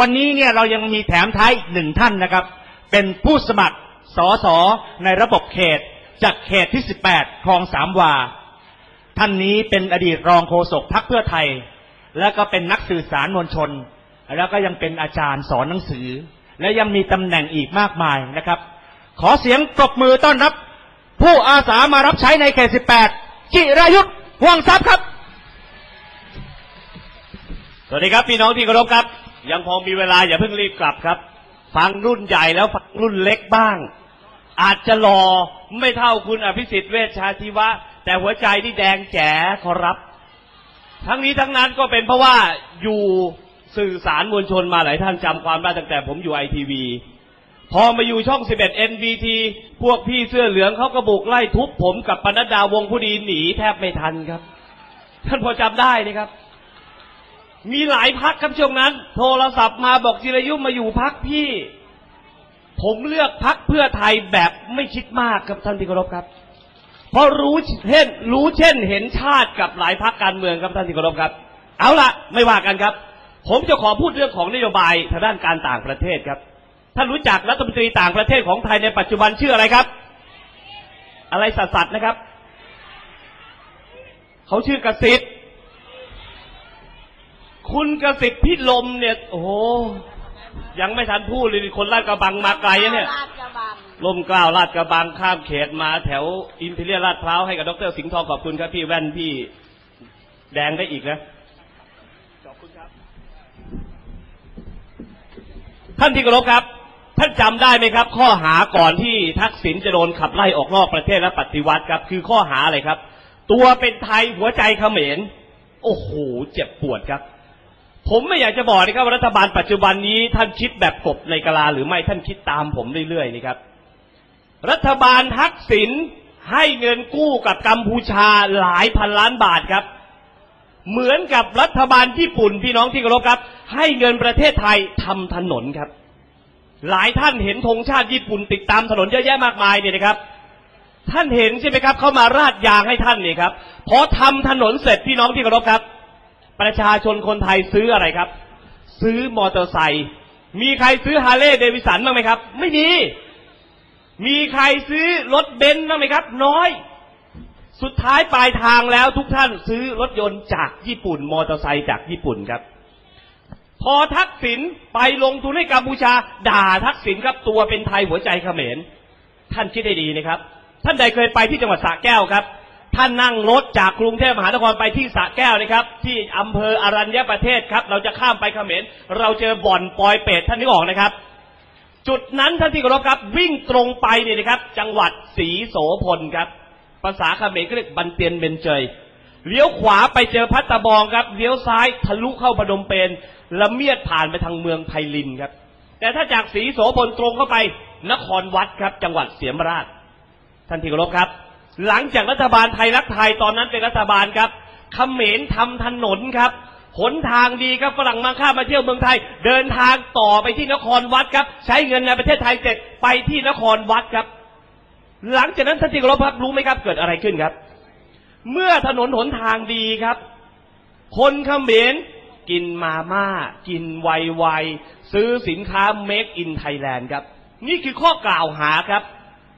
วันนี้เนี่ยเรายังมีแถมท้ายอีกหนึ่งท่านนะครับ เป็นผู้สมัครสอสอในระบบเขต จากเขตที่ 18คลองสามวา ท่านนี้เป็นอดีตรองโฆษกพรรคเพื่อไทย แล้วก็เป็นนักสื่อสารมวลชน แล้วก็ยังเป็นอาจารย์สอนหนังสือ และยังมีตำแหน่งอีกมากมายนะครับ ขอเสียงปรบมือต้อนรับ ผู้อาสามารับใช้ในเขต 18 จิรายุทธ์ห่วงทรัพย์ครับ สวัสดีครับพี่น้องที่เคารพครับ ยังพอมีเวลาอย่าเพิ่งรีบกลับครับ ฟังรุ่นใหญ่แล้วฟังรุ่นเล็กบ้าง อาจจะรอไม่เท่าคุณอภิสิทธิ์เวชชาชีวะ แต่หัวใจที่แดงแจ๋ขอรับ ทั้งนี้ทั้งนั้นก็เป็นเพราะว่าอยู่สื่อสารมวลชนมาหลายท่านจำความได้ตั้งแต่ผมอยู่ไอทีวีพอมาอยู่ช่อง 11 NVT พวกพี่เสื้อเหลืองเขาก็บุกไล่ทุบผมกับปนัดดาวงผู้ดีหนีแทบไม่ทันครับ ท่านพอจำได้นี่ครับ มีหลายพักครับช่วงนั้น โทรศัพท์มาบอกจิรายุมาอยู่พักพี่ ผมเลือกพักเพื่อไทยแบบไม่คิดมากครับท่านที่เคารพครับ เพราะรู้เช่น รู้เช่นเห็นชาติกับหลายพักการเมืองครับท่านที่เคารพครับ เอาละไม่ว่ากันครับ ผมจะขอพูดเรื่องของนโยบายทางด้านการต่างประเทศครับท่านรู้จักรัฐมนตรีต่างประเทศของไทยในปัจจุบันชื่ออะไรครับ อะไรสัสๆนะครับ เขาชื่อกสิทธิ์ คุณกสิทธิ์พิลมเนี่ย โอ้โหยังไม่ทันพูดเลยคนลาดกระบังมาไกลนะเนี่ยลาดกระบังลมเกล้าวลาดกระบังข้ามเขตมาแถวอินพิเรียลาดพร้าวให้กับดรสิงห์ทองขอบคุณครับพี่แว่นพี่แดงได้อีกนะขอบคุณครับ ท่านที่เคารพครับ ท่านจำได้ไหมครับ ข้อหาก่อนที่ทักษิณจะโดนขับไล่ออกนอกประเทศและปฏิวัติครับ คือข้อหาอะไรครับ ตัวเป็นไทยหัวใจเขมร โอ้โห เจ็บปวดครับ ผมไม่อยากจะบอกนะครับว่ารัฐบาลปัจจุบันนี้ท่านคิดแบบกบในกลาหรือไม่ท่านคิดตามผมเรื่อยๆนี่ครับ รัฐบาลทักษิณให้เงินกู้กับกัมพูชาหลายพันล้านบาทครับ เหมือนกับรัฐบาลญี่ปุ่นพี่น้องที่เคารพครับ ให้เงินประเทศไทยทำถนนครับ หลายท่านเห็นธงชาติญี่ปุ่นติดตามถนนเยอะแยะมากมายเนี่ยนะครับ ท่านเห็นใช่ไหมครับเขามาราดยางให้ท่านนี่ครับพอทำถนนเสร็จพี่น้องที่เคารพครับ ประชาชนคนไทยซื้ออะไรครับ ซื้อมอเตอร์ไซค์มีใครซื้อฮาร์เลย์เดวิสันบ้างไหมครับ ไม่มี มีใครซื้อรถเบนซ์บ้างไหมครับ น้อย สุดท้ายปลายทางแล้วทุกท่านซื้อรถยนต์จากญี่ปุ่น มอเตอร์ไซค์จากญี่ปุ่นครับ พอทักษิณไปลงทุนให้กัมพูชา ด่าทักษิณครับตัวเป็นไทยหัวใจเขมร ท่านคิดให้ดีนะครับ ท่านใดเคยไปที่จังหวัดสระแก้วครับ ท่านนั่งรถจากกรุงเทพมหานครไปที่สระแก้วนะครับ ที่อำเภออรัญญประเทศครับ เราจะข้ามไปเขมรเราเจอบ่อนปอยเป็ดท่านนึกออกนะครับ จุดนั้นท่านที่เคารพครับ วิ่งตรงไปเนี่ยนะครับ จังหวัดศรีโสพลครับ ภาษาเขมรก็เรียกบันเตียนเบนเจยเลี้ยวขวาไปเจอพัตตะบองครับเลี้ยวซ้ายทะลุเข้าพนมเปญละเมียดผ่านไปทางเมืองไพลินครับ แต่ถ้าจากศรีโสพลตรงเข้าไป นครวัดครับ จังหวัดเสียมราชท่านที่เคารพครับ หลังจากรัฐบาลไทยรักไทยตอนนั้นเป็นรัฐบาลครับเขมรทำถนนครับหนทางดีครับฝรั่งมาข้ามมาเที่ยวเมืองไทย เดินทางต่อไปที่นครวัดครับ ใช้เงินในประเทศไทยเสร็จไปที่นครวัดครับ หลังจากนั้นท่านที่เคารพครับรู้ไหมครับ เกิดอะไรขึ้นครับ เมื่อถนนหนทางดีครับ คนเขมรกินมาม่า กินไวๆซื้อสินค้า Make in Thailand ครับ นี่คือข้อกล่าวหาครับ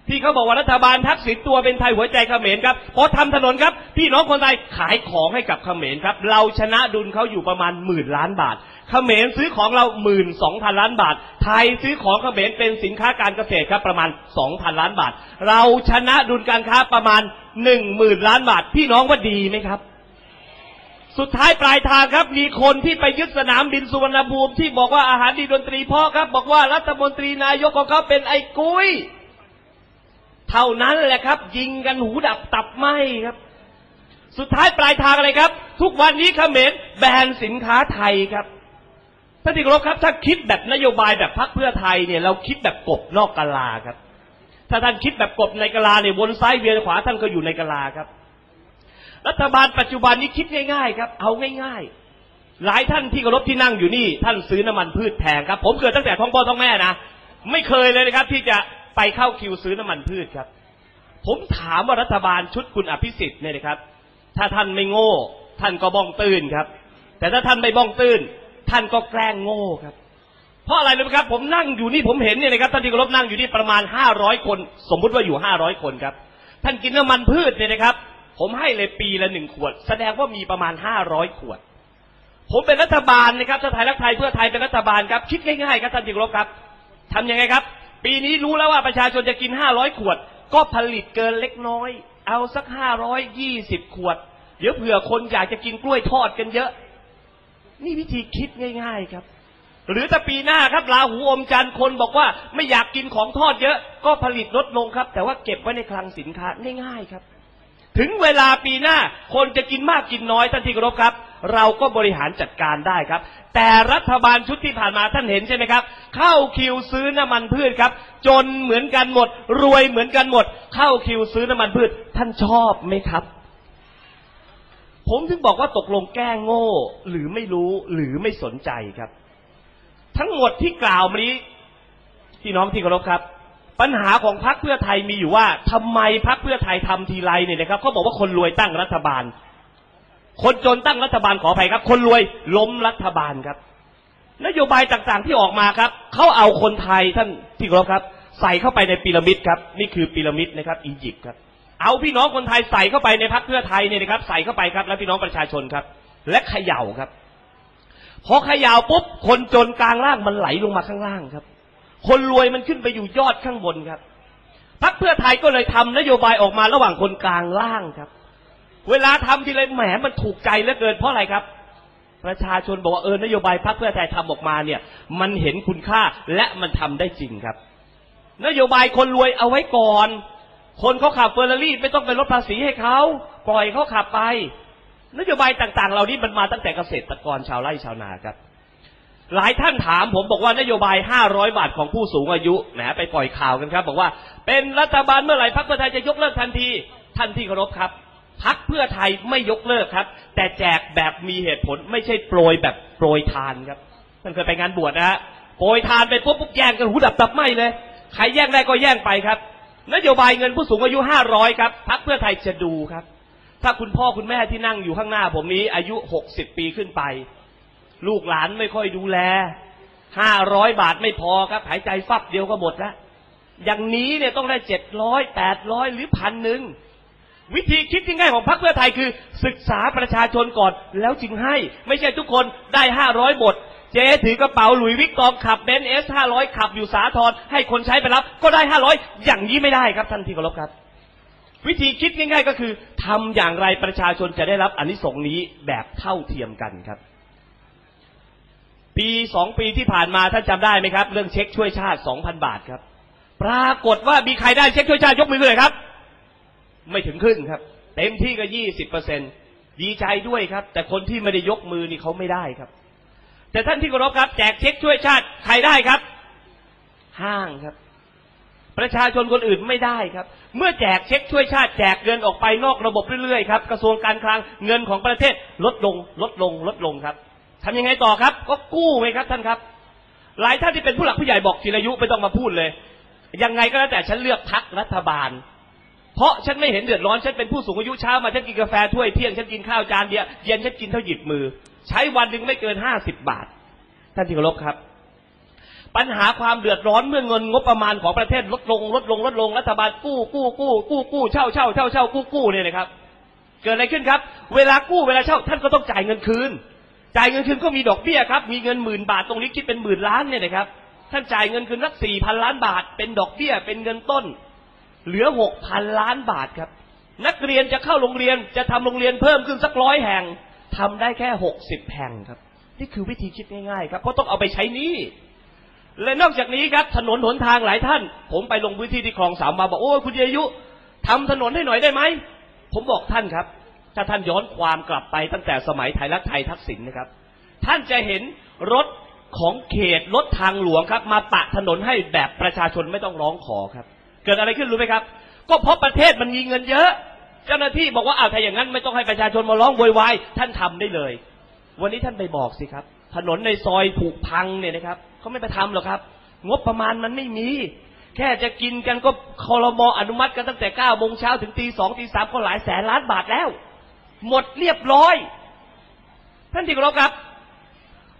ที่เขาบอกว่ารัฐบาลทักษิณตัวเป็นไทยหัวใจเขมรครับพอทำถนนครับ พี่น้องคนไทยขายของให้กับเขมรครับ เราชนะดุลเขาอยู่ประมาณหมื่นล้านบาท เขมรซื้อของเราหมื่นสองพันล้านบาท ไทยซื้อของเขมรเป็นสินค้าการเกษตรครับประมาณสองพันล้านบาท เราชนะดุลการค้าประมาณหนึ่งหมื่นล้านบาท พี่น้องว่าดีไหมครับสุดท้ายปลายทางครับ มีคนที่ไปยึดสนามบินสุวรรณภูมิที่บอกว่าอาหารดีดนตรีพ่อครับ บอกว่ารัฐมนตรีนายกของเขาเป็นไอ้กุ้ย เท่านั้นแหละครับ ยิงกันหูดับตับไหมครับ สุดท้ายปลายทางอะไรครับ ทุกวันนี้เขมรแบนสินค้าไทยครับท่านที่เคารพครับ ถ้าคิดแบบนโยบายแบบพรรคเพื่อไทยเนี่ยเราคิดแบบกบนอกกะลาครับ ถ้าท่านคิดแบบกบในกะลาเนี่ยวนซ้ายเวียนขวาท่านก็อยู่ในกะลาครับ รัฐบาลปัจจุบันนี้คิดง่าย ๆ ครับ เอาง่าย ๆ หลายท่านที่เคารพที่นั่งอยู่นี่ ท่านซื้อน้ำมันพืชแพงครับ ผมเกิดตั้งแต่ท้องพ่อท้องแม่นะไม่เคยเลยนะครับ ที่จะ ไปเข้าคิวซื้อน้ำมันพืชครับ ผมถามว่ารัฐบาลชุดคุณอภิสิทธิ์เนี่ยนะครับ ถ้าท่านไม่โง่ ท่านก็บ้องตื้นครับ แต่ถ้าท่านไม่บ้องตื้น ท่านก็แกล้งโง่ครับ เพราะอะไรรู้ไหมครับ ผมนั่งอยู่นี่ผมเห็นเนี่ยนะครับท่านที่เคารพนั่งอยู่นี่ประมาณห้าร้อยคน สมมุติว่าอยู่ห้าร้อยคนครับ ท่านกินน้ำมันพืชเนี่ยนะครับ ผมให้เลยปีละหนึ่งขวด แสดงว่ามีประมาณห้าร้อยขวดผมเป็นรัฐบาลนะครับถ้าไทยรักไทยเพื่อไทยเป็นรัฐบาลครับ คิดง่ายๆครับท่านที่เคารพครับทำยังไงครับ ปีนี้รู้แล้วว่าประชาชนจะกินห้าร้อยขวด ก็ผลิตเกินเล็กน้อย เอาสักห้าร้อยยี่สิบขวด เดี๋ยวเผื่อคนอยากจะกินกล้วยทอดกันเยอะ นี่วิธีคิดง่าย ๆครับ หรือถ้าปีหน้าครับลาหูอมจันทร์คนบอกว่าไม่อยากกินของทอดเยอะ ก็ผลิตลดลงครับ แต่ว่าเก็บไว้ในคลังสินค้าง่ายๆครับ ถึงเวลาปีหน้า คนจะกินมากกินน้อยท่านที่เคารพครับ เราก็บริหารจัดการได้ครับ แต่รัฐบาลชุดที่ผ่านมาท่านเห็นใช่ไหมครับ เข้าคิวซื้อน้ำมันพืชครับ จนเหมือนกันหมด รวยเหมือนกันหมด เข้าคิวซื้อน้ำมันพืช ท่านชอบไหมครับ ผมถึงบอกว่าตกลงแก้งโง่ หรือไม่รู้หรือไม่สนใจครับ ทั้งหมดที่กล่าวมานี้พี่น้องที่เคารพครับ ปัญหาของพรรคเพื่อไทยมีอยู่ว่าทำไมพรรคเพื่อไทยทำทีไรเนี่ยนะครับเขาบอกว่าคนรวยตั้งรัฐบาล คนจนตั้งรัฐบาลขออภัยครับ คนรวยล้มรัฐบาลครับ นโยบายต่างๆที่ออกมาครับเขาเอาคนไทยท่านที่เคารพครับ ใส่เข้าไปในพีระมิดครับ นี่คือพีระมิดนะครับอียิปต์ครับ เอาพี่น้องคนไทยใส่เข้าไปในพรรคเพื่อไทยเนี่ยนะครับ ใส่เข้าไปครับ แล้วพี่น้องประชาชนครับ และเขย่าครับพอเขย่าปุ๊บคนจนกลางล่างมันไหลลงมาข้างล่างครับ คนรวยมันขึ้นไปอยู่ยอดข้างบนครับพรรคเพื่อไทยก็เลยทำนโยบายออกมาระหว่างคนกลางล่างครับ เวลาทำทีไรแหมมันถูกใจเหลือเกินเพราะอะไรครับ ประชาชนบอกว่าเออนโยบายพรรคเพื่อไทยทำออกมาเนี่ย มันเห็นคุณค่าและมันทำได้จริงครับ นโยบายคนรวยเอาไว้ก่อน คนเขาขับเฟอร์รารี่ไม่ต้องไปลดภาษีให้เขาปล่อยเขาขับไป นโยบายต่างๆ เหล่านี้มันมาตั้งแต่เกษตรกรชาวไร่ชาวนาครับ หลายท่านถามผมบอกว่านโยบาย 500 บาทของผู้สูงอายุแหมไปปล่อยข่าวกันครับ บอกว่าเป็นรัฐบาลเมื่อไหร่พรรคเพื่อไทยจะยกเลิกทันทีท่านที่เคารพครับพรรคเพื่อไทยไม่ยกเลิกครับ แต่แจกแบบมีเหตุผลไม่ใช่โปรยแบบโปรยทานครับท่านเคยไปงานบวชนะฮะโปรยทานไปปุ๊บปุ๊บแย่งกันหูดับตับไหมเลยใครแย่งได้ก็แย่งไปครับนโยบายเงินผู้สูงอายุ 500 ครับพรรคเพื่อไทยจะดูครับ ถ้าคุณพ่อคุณแม่ที่นั่งอยู่ข้างหน้าผมนี้อายุ 60 ปีขึ้นไป ลูกหลานไม่ค่อยดูแลห้าร้อยบาทไม่พอครับ หายใจฟับเดียวก็หมดแล้วอย่างนี้เนี่ยต้องได้เจ็ดร้อยแปดร้อยหรือพันหนึ่งวิธีคิดที่ง่ายของพรรคเพื่อไทยคือ ศึกษาประชาชนก่อนแล้วจึงให้ ไม่ใช่ทุกคนได้ห้าร้อยบท เจ๊ถือกระเป๋าหลุยวิกตองขับเบนซ์เอสห้าร้อยขับอยู่สาทรให้คนใช้ไปรับ ก็ได้ห้าร้อยอย่างนี้ไม่ได้ครับท่านที่เคารพครับ วิธีคิดง่าย ๆ ก็คือทำอย่างไรประชาชนจะได้รับอานิสงส์นี้แบบเท่าเทียมกันครับ ปีสองปีที่ผ่านมาท่านจำได้ไหมครับ เรื่องเช็คช่วยชาติสองพันบาทครับ ปรากฏว่ามีใครได้เช็คช่วยชาติยกมือเลยครับ ไม่ถึงครึ่งครับ เต็มที่ก็ยี่สิบเปอร์เซ็นดีใจด้วยครับ แต่คนที่ไม่ได้ยกมือนี่เขาไม่ได้ครับ แต่ท่านที่เคารพครับ แจกเช็คช่วยชาติใครได้ครับ ห้างครับ ประชาชนคนอื่นไม่ได้ครับ เมื่อแจกเช็คช่วยชาติ แจกเงินออกไปนอกระบบเรื่อยๆครับกระทรวงการคลังเงินของประเทศลดลงลดลงลดลงครับ ทำยังไงต่อครับ ก็กู้ไงครับท่านครับ หลายท่านที่เป็นผู้หลักผู้ใหญ่บอกจิรายุไม่ต้องมาพูดเลย ยังไงก็แล้วแต่ฉันเลือกพักรัฐบาล เพราะฉันไม่เห็นเดือดร้อนฉันเป็นผู้สูงอายุเช้ามาฉันกินกาแฟถ้วยเที่ยงฉันกินข้าวจานเดียวเย็นฉันกินเท่าหยิบมือ ใช้วันหนึ่งไม่เกินห้าสิบบาท ท่านที่เคารพครับปัญหาความเดือดร้อนเมื่อเงินงบประมาณของประเทศลดลงลดลงลดลงรัฐบาลกู้กู้กู้กู้กู้เช่าเช่าเช่าเช่ากู้กู้เนี่ยนะครับ เกิดอะไรขึ้นครับ เวลากู้เวลาเช่าท่านก็ต้องจ่ายเงินคืน จ่ายเงินคืนก็มีดอกเบี้ยครับ มีเงินหมื่นบาทตรงนี้คิดเป็นหมื่นล้านเนี่ยนะครับ ท่านจ่ายเงินคืนสักสี่พันล้านบาท เป็นดอกเบี้ย เป็นเงินต้น เหลือหกพันล้านบาทครับ นักเรียนจะเข้าโรงเรียน จะทำโรงเรียนเพิ่มขึ้นสักร้อยแห่งทำได้แค่หกสิบแห่งครับ นี่คือวิธีคิดง่ายๆครับ เพราะต้องเอาไปใช้นี้ และนอกจากนี้ครับ ถนนหนทางหลายท่าน ผมไปลงพื้นที่ที่คลองสามมาบอกโอ้คุณอายุทำถนนให้หน่อยได้ไหม ผมบอกท่านครับ ถ้าท่านย้อนความกลับไปตั้งแต่สมัยไทยรักไทยทักษิณนะครับ ท่านจะเห็นรถของเขตรถทางหลวงครับ มาปะถนนให้แบบประชาชนไม่ต้องร้องขอครับ เกิดอะไรขึ้นรู้ไหมครับ ก็เพราะประเทศมันมีเงินเยอะ เจ้าหน้าที่บอกว่าอ้าวถ้าอย่างนั้นไม่ต้องให้ประชาชนมาร้องโวยวายท่านทำได้เลย วันนี้ท่านไปบอกสิครับ ถนนในซอยผูกพังเนี่ยนะครับเขาไม่ไปทำหรอกครับ งบประมาณมันไม่มีแค่จะกินกันก็คอรมออนุมัติกันตั้งแต่เก้าโมงเช้าถึงตีสองตีสามก็หลายแสนล้านบาทแล้ว หมดเรียบร้อย ท่านที่เคารพครับ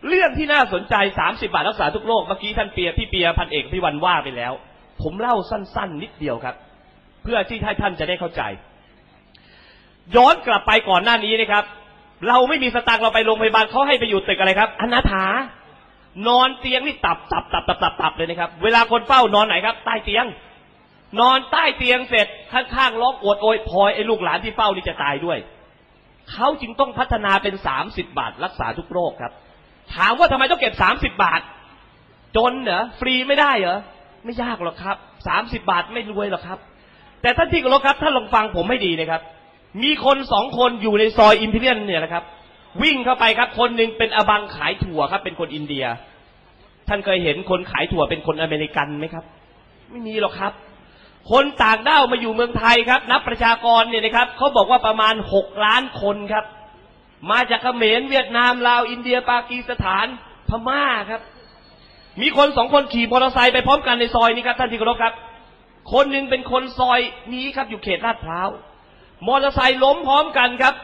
เรื่องที่น่าสนใจ30บาทรักษาทุกโรคเมื่อกี้ท่านเปียพี่เปียพันเอกพี่วันว่าไปแล้ว ผมเล่าสั้น ๆ นิดเดียวครับ เพื่อที่ให้ท่านจะได้เข้าใจ ย้อนกลับไปก่อนหน้านี้นะครับ เราไม่มีสตางค์เราไปโรงพยาบาลเขาให้ไปอยู่ตึกอะไรครับอนาถานอนเตียงนี่ตับตับตับตับตับตับเลยนะครับ เวลาคนเฝ้านอนไหนครับ ใต้เตียง นอนใต้เตียงเสร็จข้างๆร้องโอดโอยพลอยไอ้ลูกหลานที่เฝ้านี่จะตายด้วย เขาจึงต้องพัฒนาเป็นสามสิบบาทรักษาทุกโรคครับ ถามว่าทำไมต้องเก็บสามสิบบาท จนเหรอฟรีไม่ได้เหรอไม่ยากหรอกครับสามสิบบาทไม่รวยหรอกครับ แต่ท่านที่เคารพครับท่านลองฟังผมให้ดีนะครับ มีคนสองคนอยู่ในซอยอิมพีเรียนเนี่ยนะครับ วิ่งเข้าไปครับ คนหนึ่งเป็นอบังขายถั่วครับ เป็นคนอินเดีย ท่านเคยเห็นคนขายถั่วเป็นคนอเมริกันไหมครับ ไม่มีหรอกครับ คนต่างด้าวมาอยู่เมืองไทยครับ นับประชากรเนี่ยนะครับเขาบอกว่าประมาณหกล้านคนครับ มาจากเขมรเวียดนามลาวอินเดียปากีสถานพม่าครับ มีคนสองคนขี่มอเตอร์ไซค์ไปพร้อมกันในซอยนี้ครับท่านที่เคารพครับ คนหนึ่งเป็นคนซอยนี้ครับอยู่เขตลาดพร้าวมอเตอร์ไซค์ล้มพร้อมกันครับ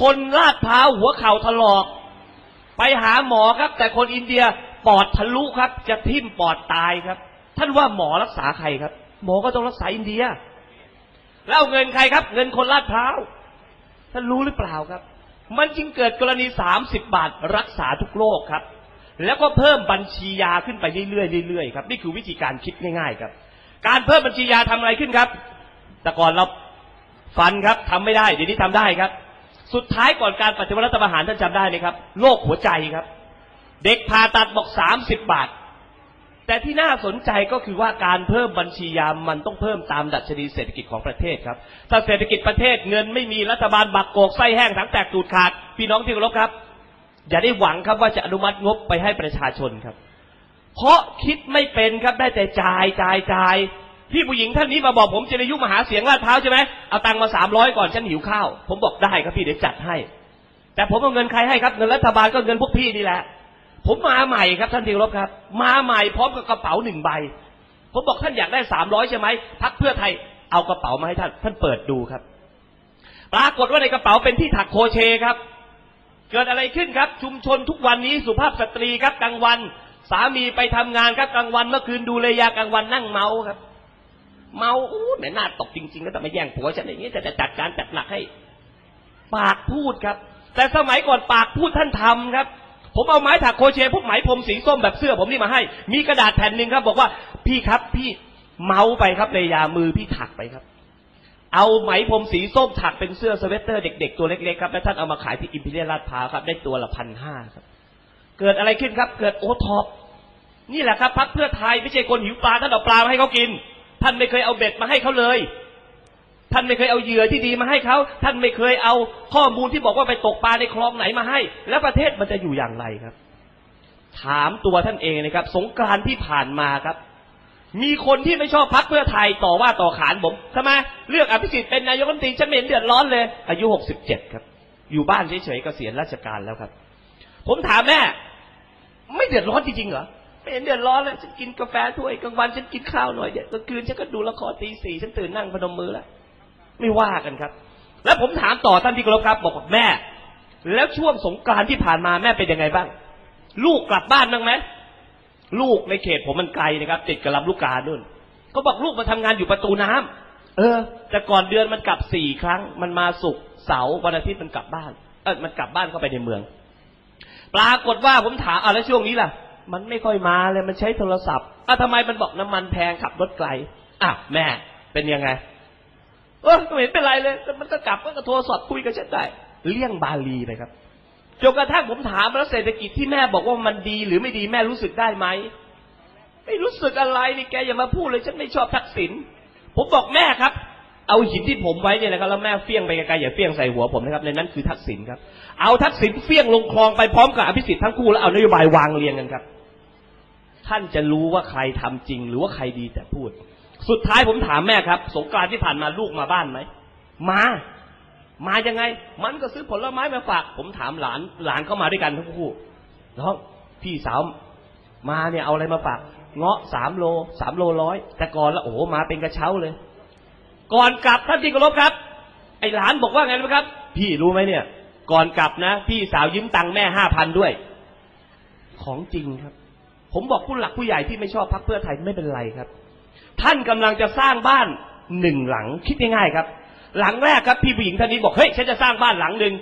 คนลาดพร้าวหัวเข่าถลอก ไปหาหมอครับ แต่คนอินเดียปอดทะลุครับ จะทิ่มปอดตายครับ ท่านว่าหมอรักษาใครครับ หมอก็ต้องรักษาอินเดีย แล้วเอาเงินใครครับ เงินคนลาดพร้าวท่านรู้หรือเปล่าครับ มันจึงเกิดกรณีสามสิบบาทรักษาทุกโรคครับ แล้วก็เพิ่มบัญชียาขึ้นไปเรื่อยๆเรื่อยๆครับนี่คือวิธีการคิดง่ายๆครับ การเพิ่มบัญชียาทำอะไรขึ้นครับ แต่ก่อนเราฟันครับทำไม่ได้เดี๋ยวนี้ทำได้ครับ สุดท้ายก่อนการปฏิวัติรัฐประหารท่านจำได้ไหมครับโรคหัวใจครับ เด็กผ่าตัดบอกสามสิบบาท แต่ที่น่าสนใจก็คือว่าการเพิ่มบัญชียามมันต้องเพิ่มตามดัชนีเศรษฐกิจของประเทศครับ ถ้าเศรษฐกิจประเทศเงินไม่มีรัฐบาลบักโกกไส้แห้งถังแตกตูดขาด พี่น้องที่เคารพครับ อย่าได้หวังครับว่าจะอนุมัติงบไปให้ประชาชนครับ เพราะคิดไม่เป็นครับได้แต่จ่ายจ่ายจ่ายพี่ผู้หญิงท่านนี้มาบอกผมจิรายุมหาเสียงลาดพร้าใช่ไหมเอาตังค์มาสามร้อยก่อนฉันหิวข้าว ผมบอกได้ครับพี่เดี๋ยวจัดให้ แต่ผมเอาเงินใครให้ครับเงินรัฐบาลก็เงินพวกพี่นี่แหละ ผมมาใหม่ครับท่านที่รพครับ มาใหม่พร้อมกับกระเป๋าหนึ่งใบ ผมบอกท่านอยากได้สามร้อยใช่ไหมพักเพื่อไทยเอากระเป๋ามาให้ท่าน ท่านเปิดดูครับ ปรากฏว่าในกระเป๋าเป็นที่ถักโคเชครับ เกิดอะไรขึ้นครับ ชุมชนทุกวันนี้สุภาพสตรีครับกลางวัน สามีไปทำงานครับกลางวันเมื่อคืนดูเลยากลางวันนั่งเมาครับ เมาอู้แหมหน้าตกจริงๆก็แต่มาแย่งผัวฉันอย่างนี้แต่จะจัดการจัดหนักให้ ปากพูดครับ แต่สมัยก่อนปากพูดท่านทำครับ ผมเอาไม้ถักโคเชพวกไหมพรมสีส้มแบบเสื้อผมนี่มาให้ มีกระดาษแผ่นหนึ่งครับ บอกว่าพี่ครับพี่เมาไปครับเลยามือพี่ถักไปครับ เอาไหมพรมสีส้มถักเป็นเสื้อสเวตเตอร์เด็ก ๆ ตัวเล็กๆครับแล้วท่านเอามาขายที่อิมพีเรียลลาดพร้าวครับ ได้ตัวละพันห้าครับ เกิดอะไรขึ้นครับ เกิดโอท็อปนี่แหละครับพักเพื่อไทยไม่ใช่คนหิวปลาท่านเอาปลามาให้เขากิน ท่านไม่เคยเอาเบ็ดมาให้เขาเลย ท่านไม่เคยเอาเหยื่อที่ดีมาให้เขา ท่านไม่เคยเอาข้อมูลที่บอกว่าไปตกปลาในคลองไหนมาให้ แล้วประเทศมันจะอยู่อย่างไรครับ ถามตัวท่านเองนะครับ สงกรานต์ที่ผ่านมาครับ มีคนที่ไม่ชอบพักเพื่อไทยต่อว่าต่อขานผมทำไมเลือกอภิสิทธิ์เป็นนายกรัฐมนตรีฉันไม่เห็นเดือดร้อนเลย อายุหกสิบเจ็ดครับ อยู่บ้านเฉยๆเกษียณราชการแล้วครับ ผมถามแม่ ไม่เดือดร้อนจริงๆเหรอไม่เห็นเดือดร้อนเลยฉันกินกาแฟถ้วยกลางวันฉันกินข้าวหน่อยเดี๋ยวกลางคืนฉันก็ดูละครตีสี่ฉันตื่นนั่งพนมมือแล้ว ไม่ว่ากันครับ แล้วผมถามต่อท่านที่เคารพครับบอกว่าแม่ แล้วช่วงสงกรานต์ที่ผ่านมาแม่เป็นยังไงบ้าง ลูกกลับบ้านบ้างไหมลูกในเขตผมมันไกลนะครับ ติดกับลำลูกกานู่นเขาบอกลูกมาทำงานอยู่ประตูน้ำเออ แต่ก่อนเดือนมันกลับสี่ครั้ง มันมาสุกร์เสาร์วันอาทิตย์มันกลับบ้าน เออมันกลับบ้านเข้าไปในเมือง ปรากฏว่าผมถามอะแล้วช่วงนี้ล่ะ มันไม่ค่อยมาเลยมันใช้โทรศัพท์อะทำไมมันบอกน้ำมันแพงขับรถไกลอะแม่เป็นยังไง เออไม่เห็นเป็นไรเลยแต่มันก็กลับก็โทรศัพท์คุยกับฉันได้เลี่ยงบาลีเลยครับจนกระทั่งผมถามแล้วเศรษฐกิจที่แม่บอกว่ามันดีหรือไม่ดีแม่รู้สึกได้ไหมไม่รู้สึกอะไรนี่แกอย่ามาพูดเลยฉันไม่ชอบทักษิณผมบอกแม่ครับ เอาหินที่ผมไว้เนี่ยนะครับแล้วแม่เฟี้ยงไปไกลๆอย่าเฟี้ยงใส่หัวผมนะครับในนั้นคือทักษิณครับ เอาทักษิณเฟี้ยงลงคลองไปพร้อมกับอภิสิทธิ์ทั้งคู่แล้วเอานโยบายวางเรียงกันครับ ท่านจะรู้ว่าใครทำจริง หรือว่าใครดีแต่พูด สุดท้ายผมถามแม่ครับ สงกรานที่ผ่านมาลูกมาบ้านไหมมา มายังไง มันก็ซื้อผลไม้มาฝาก ผมถามหลานหลานเข้ามาด้วยกันทั้งคู่น้องพี่สาวมาเนี่ยเอาอะไรมาฝาก เงาะสามโลสามโลร้อยแต่ก่อนแล้วโอ้โหมาเป็นกระเช้าเลย ก่อนกลับท่านที่เคารพครับ ไอหลานบอกว่าไงรู้ไหมครับ พี่รู้ไหมเนี่ย ก่อนกลับนะ พี่สาวยืมตังค์แม่ห้าพันด้วย ของจริงครับ ผมบอกผู้หลักผู้ใหญ่ที่ไม่ชอบพักเพื่อไทยไม่เป็นไรครับ ท่านกำลังจะสร้างบ้านหนึ่งหลังคิดง่ายๆครับ หลังแรกครับพี่ผู้หญิงท่านนี้บอกเฮ้ยฉันจะสร้างบ้านหลังหนึ่ง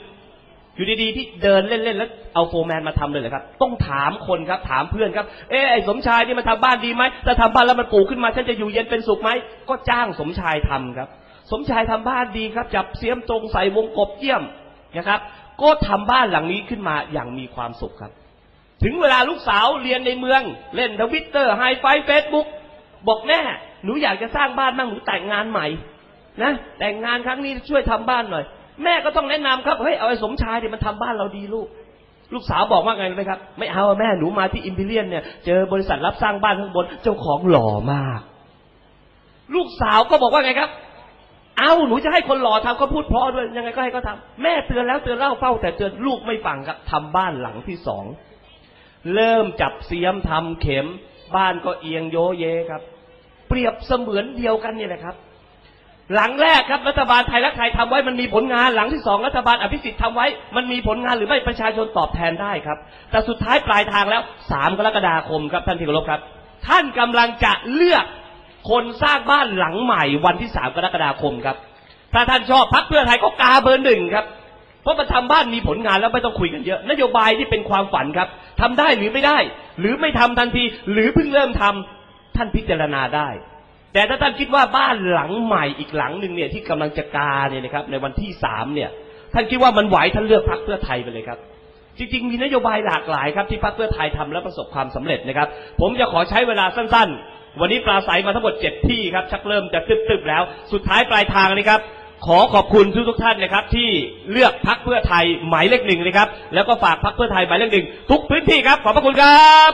อยู่ดีๆที่เดินเล่นๆแล้วเอาโฟร์แมนมาทำเลยเหรอครับ ต้องถามคนครับถามเพื่อนครับเอ้ไอ้สมชายนี่มันทำบ้านดีไหมถ้าทำบ้านแล้วมันปลูกขึ้นมาฉันจะอยู่เย็นเป็นสุขไหมก็จ้างสมชายทำครับ สมชายทำบ้านดีครับ จับเสียมตรงใส่วงกบเยี่ยมนะครับ ก็ทำบ้านหลังนี้ขึ้นมาอย่างมีความสุขครับ ถึงเวลาลูกสาวเรียนในเมืองเล่นทวิตเตอร์ไฮไฟเฟซบุ๊ก บอกแม่หนูอยากจะสร้างบ้านบ้างหนูแต่งงานใหม่นะแต่งงานครั้งนี้ช่วยทำบ้านหน่อย แม่ก็ต้องแนะนำครับเฮ้ยเอาไอ้สมชายเนี่ยมันทำบ้านเราดีลูก ลูกสาวบอกว่าไงรู้ไหมครับ ไม่เอาแม่หนูมาที่อิมพีเรียนเนี่ยเจอบริษัทรับสร้างบ้านข้างบนเจ้าของหล่อมาก ลูกสาวก็บอกว่าไงครับ เอาหนูจะให้คนหล่อทำก็พูดเพราะด้วยยังไงก็ให้เขาทำแม่เตือนแล้วเตือนเล่าเฝ้า แต่เตือนลูกไม่ฟังครับทำบ้านหลังที่สองเริ่มจับเสียมทำเข็ม บ้านก็เอียงโยเยครับ เปรียบเสมือนเดียวกันนี่แหละครับ หลังแรกครับรัฐบาลไทยรักไทยทำไว้มันมีผลงานหลังที่สองรัฐบาลอภิสิทธิ์ทำไว้ มันมีผลงานหรือไม่ประชาชนตอบแทนได้ครับ แต่สุดท้ายปลายทางแล้วสามกรกฎาคมครับท่านที่เคารพครับ ท่านกำลังจะเลือกคนสร้างบ้านหลังใหม่วันที่สามกรกฎาคมครับ ถ้าท่านชอบพักเพื่อไทยก็กาเบอร์หนึ่งครับเพราะมันทำบ้านมีผลงานแล้วไม่ต้องคุยกันเยอะ นโยบายที่เป็นความฝันครับทำได้หรือไม่ได้ หรือไม่ทำทันที หรือเพิ่งเริ่มทำท่านพิจารณาได้ แต่ถ้าท่านคิดว่าบ้านหลังใหม่อีกหลังหนึ่งเนี่ยที่กำลังจะกาเนี่ยนะครับ ในวันที่สามเนี่ย ท่านคิดว่ามันไหวท่านเลือกพักเพื่อไทยไปเลยครับ จริงๆ มีนโยบายหลากหลายครับที่พรรคเพื่อไทยทำแล้วประสบความสำเร็จนะครับ ผมจะขอใช้เวลาสั้น ๆ วันนี้ปราศัยมาทั้งหมดเจ็ดที่ครับ ชักเริ่มจะตึบๆแล้ว สุดท้ายปลายทางนะครับ ขอขอบคุณทุกๆท่านนะครับ ที่เลือกพักเพื่อไทยหมายเลขหนึ่งนะครับ แล้วก็ฝากพักเพื่อไทยหมายเลขหนึ่งทุกพื้นที่ครับ ขอบพระคุณครับ